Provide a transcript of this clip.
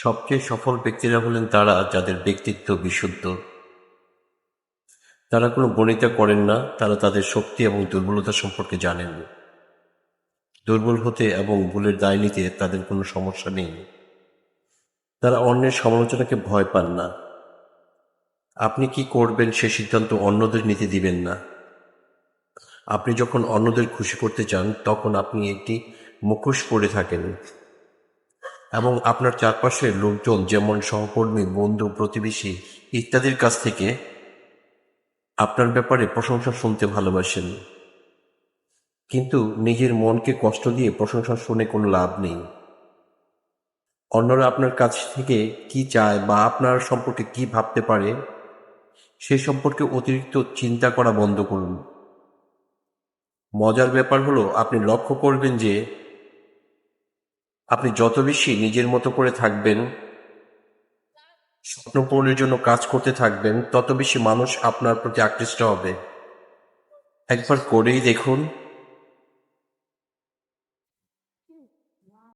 সবচেয়ে সফল ব্যক্তিরা হলেন তারা যাদের ব্যক্তিত্ব বিশুদ্ধ। তারা কোনো বনিতা করেন না, তারা তাদের শক্তি এবং দুর্বলতা সম্পর্কে জানেন। দুর্বল হতে এবং ভুলের দায় নিতে তাদের কোনো সমস্যা নেই। তারা অন্যের সমালোচনাকে ভয় পান না। আপনি কি করবেন সে সিদ্ধান্ত অন্যদের নিতে দিবেন না। আপনি যখন অন্যদের খুশি করতে চান, তখন আপনি একটি মুখোশ পরে থাকেন। এবং আপনার চারপাশের লোকজন, যেমন সহকর্মী, বন্ধু, প্রতিবেশী ইত্যাদির কাছ থেকে আপনার ব্যাপারে প্রশংসা শুনতে ভালোবাসেন। কিন্তু নিজের মনকে কষ্ট দিয়ে প্রশংসা শুনে কোনো লাভ নেই। অন্যরা আপনার কাছ থেকে কি চায় বা আপনার সম্পর্কে কি ভাবতে পারে, সে সম্পর্কে অতিরিক্ত চিন্তা করা বন্ধ করুন। মজার ব্যাপার হলো, আপনি লক্ষ্য করবেন যে আপনি যত বেশি নিজের মতো করে থাকবেন, স্বপ্ন পূরণের জন্য কাজ করতে থাকবেন, তত বেশি মানুষ আপনার প্রতি আকৃষ্ট হবে। একবার করেই দেখুন।